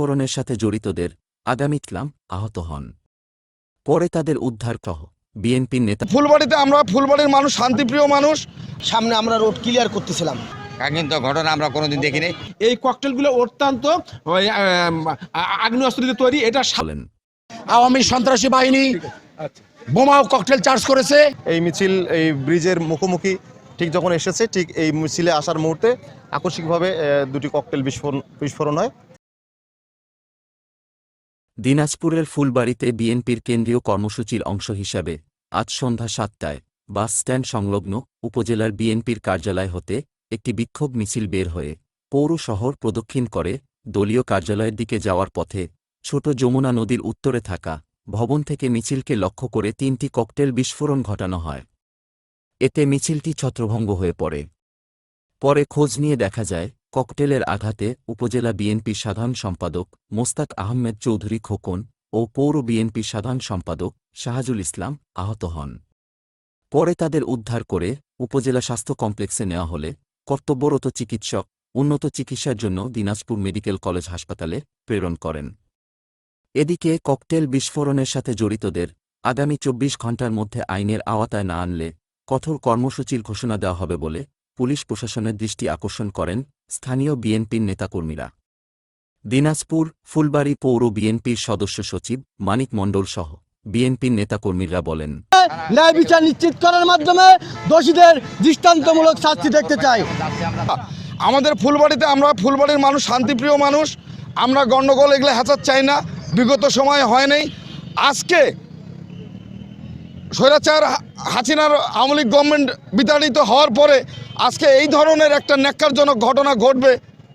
বিস্ফোরণের সাথে জড়িতদের আগামী ইসলাম আহত হন। পরে তাদের উদ্ধার সহ বিএনপির নেতা ফুলবাড়িতে আমরা ফুলবাড়ির মানুষ শান্তিপ্রিয় মানুষ সামনে আমরা রোড ক্লিয়ার করতেছিলাম। কিন্তু ঘটনা আমরা কোনোদিন দেখিনি। এই ককটেলগুলো অত্যন্ত আগ্নেয়াস্ত্র দিয়ে তৈরি এটা সা- বলেন। আওয়ামী সন্ত্রাসী বাহিনী বোমা ও ককটেল চার্জ করেছে। এই মিছিল এই ব্রিজের মুখোমুখি ঠিক যখন এসেছে ঠিক এই মিছিলে আসার মুহূর্তে আকস্মিকভাবে দুটি ককটেল বিস্ফোরণ বিস্ফোরণ হয়। দিনাজপুরের ফুলবাড়িতে বিএনপির কেন্দ্রীয় কর্মসূচির অংশ হিসাবে আজ সন্ধ্যা সাতটায় বাস স্ট্যান্ড সংলগ্ন উপজেলার বিএনপির কার্যালয় হতে একটি বিক্ষোভ মিছিল বের হয়ে পৌর শহর প্রদক্ষিণ করে দলীয় কার্যালয়ের দিকে যাওয়ার পথে ছোট যমুনা নদীর উত্তরে থাকা ভবন থেকে মিছিলকে লক্ষ্য করে তিনটি ককটেল বিস্ফোরণ ঘটানো হয়। এতে মিছিলটি ছত্রভঙ্গ হয়ে পড়ে। পরে খোঁজ নিয়ে দেখা যায় ককটেলের আঘাতে উপজেলা বিএনপির সাধারণ সম্পাদক মোস্তাক আহমেদ চৌধুরী খোকন ও পৌর বিএনপির সাধারণ সম্পাদক শাহাজুল ইসলাম আহত হন। পরে তাদের উদ্ধার করে উপজেলা স্বাস্থ্য কমপ্লেক্সে নেওয়া হলে কর্তব্যরত চিকিৎসক উন্নত চিকিৎসার জন্য দিনাজপুর মেডিকেল কলেজ হাসপাতালে প্রেরণ করেন। এদিকে ককটেল বিস্ফোরণের সাথে জড়িতদের আগামী চব্বিশ ঘণ্টার মধ্যে আইনের আওতায় না আনলে কঠোর কর্মসূচির ঘোষণা দেওয়া হবে বলে পুলিশ প্রশাসনের দৃষ্টি আকর্ষণ করেন স্থানীয় বিএনপির নেতাকর্মীরা। দিনাজপুর ফুলবাড়ি পৌর বিএনপির সদস্য সচিব মানিক মণ্ডল সহ বিএনপির নেতাকর্মীরা বলেন ন্যায় বিচার নিশ্চিত করার মাধ্যমে দোষীদের দৃষ্টান্তমূলক শাস্তি দেখতে চাই। আমাদের ফুলবাড়িতে আমরা ফুলবাড়ির মানুষ শান্তিপ্রিয় মানুষ আমরা গণ্ডগোল এগুলো হ্যাচার চাই না বিগত সময় হয় নাই। আজকে স্বৈরাচার হাসিনার আওয়ামী লীগ গভর্নমেন্ট বিতাড়িত হওয়ার পরে আজকে এই ধরনের একটা ন্যাক্কারজনক ঘটনা ঘটবে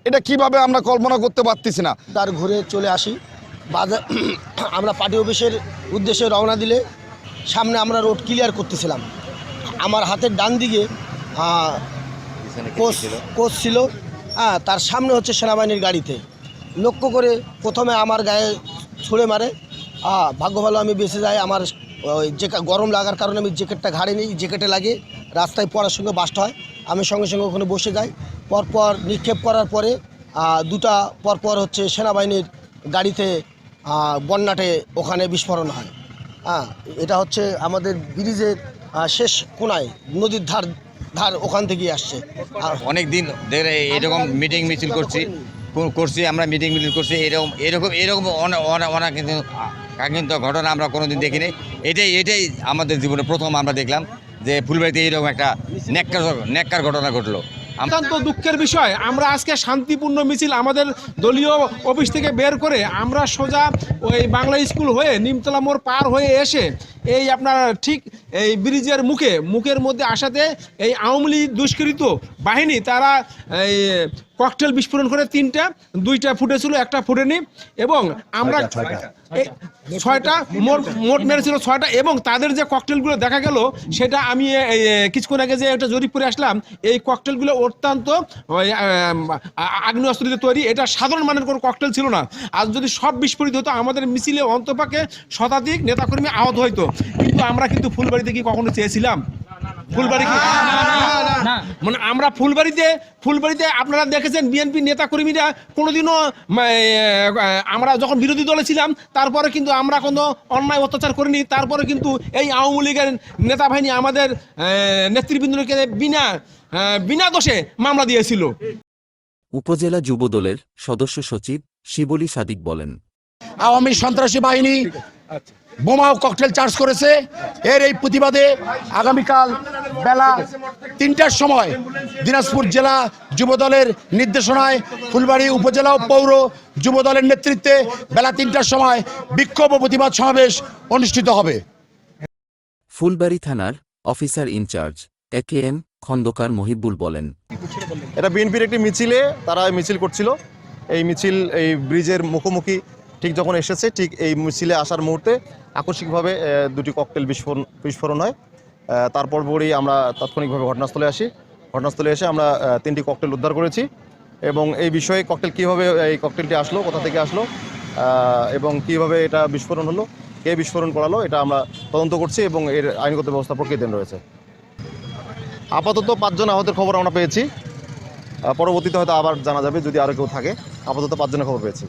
এটা কীভাবে আমরা কল্পনা করতে পারতেছি না। তার ঘুরে চলে আসি। বাজার আমরা পার্টি অফিসের উদ্দেশ্যে রওনা দিলে সামনে আমরা রোড ক্লিয়ার করতেছিলাম। আমার হাতের ডান দিকে কোচ কোচ ছিল। হ্যাঁ তার সামনে হচ্ছে সেনাবাহিনীর গাড়িতে। লক্ষ্য করে প্রথমে আমার গায়ে ছুঁড়ে মারে। হ্যাঁ ভাগ্য ভালো আমি বেঁচে যাই আমার ওই গরম লাগার কারণে আমি জ্যাকেটটা ঘাড়ে নিই জ্যাকেটে লাগে রাস্তায় পড়ার সঙ্গে বাস্ট হয়। আমি সঙ্গে সঙ্গে ওখানে বসে যাই। পরপর নিক্ষেপ করার পরে দুটা পরপর হচ্ছে সেনাবাহিনীর গাড়িতে বন্যাটে ওখানে বিস্ফোরণ হয়। হ্যাঁ এটা হচ্ছে আমাদের ব্রিজের শেষ কোনায় নদীর ধার ধার ওখান থেকেই আসছে। আর অনেক দিন ধরে এরকম মিটিং মিছিল করছি করছি আমরা মিটিং মিছিল করছি এরকম এরকম এরকম অনেক অনেক অনেক কিন্তু কিন্তু ঘটনা আমরা কোনোদিন দেখিনি। এটাই এটাই আমাদের জীবনে প্রথম আমরা দেখলাম যে ফুলবাড়িতে এইরকম একটা নেককার নেককার ঘটনা ঘটলো। অত্যন্ত দুঃখের বিষয়, আমরা আজকে শান্তিপূর্ণ মিছিল আমাদের দলীয় অফিস থেকে বের করে আমরা সোজা ওই বাংলা স্কুল হয়ে নিমতলা মোড় পার হয়ে এসে এই আপনার ঠিক এই ব্রিজের মুখে মুখের মধ্যে আসাতে এই আওয়ামী লীগ দুষ্কৃত বাহিনী তারা এই ককটেল বিস্ফোরণ করে তিনটা দুইটা ফুটেছিল একটা ফুটেনি এবং আমরা ছয়টা মোট মোট মেরেছিল ছয়টা এবং তাদের যে ককটেলগুলো দেখা গেল সেটা আমি কিছুক্ষণ আগে যে একটা জরিপ করে আসলাম এই ককটেলগুলো অত্যন্ত আগ্নেয়াস্ত্র দিয়ে তৈরি এটা সাধারণ মানের কোনো ককটেল ছিল না। আর যদি সব বিস্ফোরিত হতো আমাদের মিছিলে অন্তপাকে শতাধিক নেতাকর্মী আহত হইতো। কিন্তু আমরা কিন্তু ফুলবাড়িতে কি কখনো চেয়েছিলাম? ফুলবাড়ি কি? মানে আমরা ফুলবাড়িতে ফুলবাড়িতে আপনারা দেখেছেন বিএনপি নেতা কর্মীরা কোনোদিনও আমরা যখন বিরোধী দলে ছিলাম তারপরে কিন্তু আমরা কোনো অন্যায় অত্যাচার করিনি তারপরে কিন্তু এই আওয়ামী লীগের নেতা বাহিনী আমাদের নেতৃবৃন্দকে বিনা বিনা দোষে মামলা দিয়েছিল। উপজেলা যুবদলের সদস্য সচিব শিবলী সাদিক বলেন আওয়ামী সন্ত্রাসী বাহিনী বোমা ও ককটেল চার্জ করেছে। এর এই প্রতিবাদে আগামীকাল বেলা তিনটার সময় দিনাজপুর জেলা যুবদলের নির্দেশনায় ফুলবাড়ি উপজেলা পৌর যুবদলের নেতৃত্বে বেলা তিনটার সময় বিক্ষোভ ও প্রতিবাদ সমাবেশ অনুষ্ঠিত হবে। ফুলবাড়ি থানার officer in-charge A K M Khandakar Mohibul বলেন এটা বিএনপির একটি মিছিলে তারা মিছিল করছিল। এই মিছিল এই ব্রিজের মুখোমুখি ঠিক যখন এসেছে, ঠিক এই মিছিলে আসার মুহূর্তে আকস্মিকভাবে দুটি ককটেল বিস্ফোরণ বিস্ফোরণ হয়। তারপর পরই আমরা তাৎক্ষণিকভাবে ঘটনাস্থলে আসি। ঘটনাস্থলে এসে আমরা তিনটি ককটেল উদ্ধার করেছি এবং এই বিষয়ে ককটেল কীভাবে, এই ককটেলটি আসলো, কোথা থেকে আসলো এবং কীভাবে এটা বিস্ফোরণ হলো, কে বিস্ফোরণ করালো, এটা আমরা তদন্ত করছি এবং এর আইনগত ব্যবস্থা প্রক্রিয়াধীন রয়েছে। আপাতত পাঁচজন আহতের খবর আমরা পেয়েছি। পরবর্তীতে হয়তো আবার জানা যাবে যদি আরও কেউ থাকে। আপাতত পাঁচজনের খবর পেয়েছি।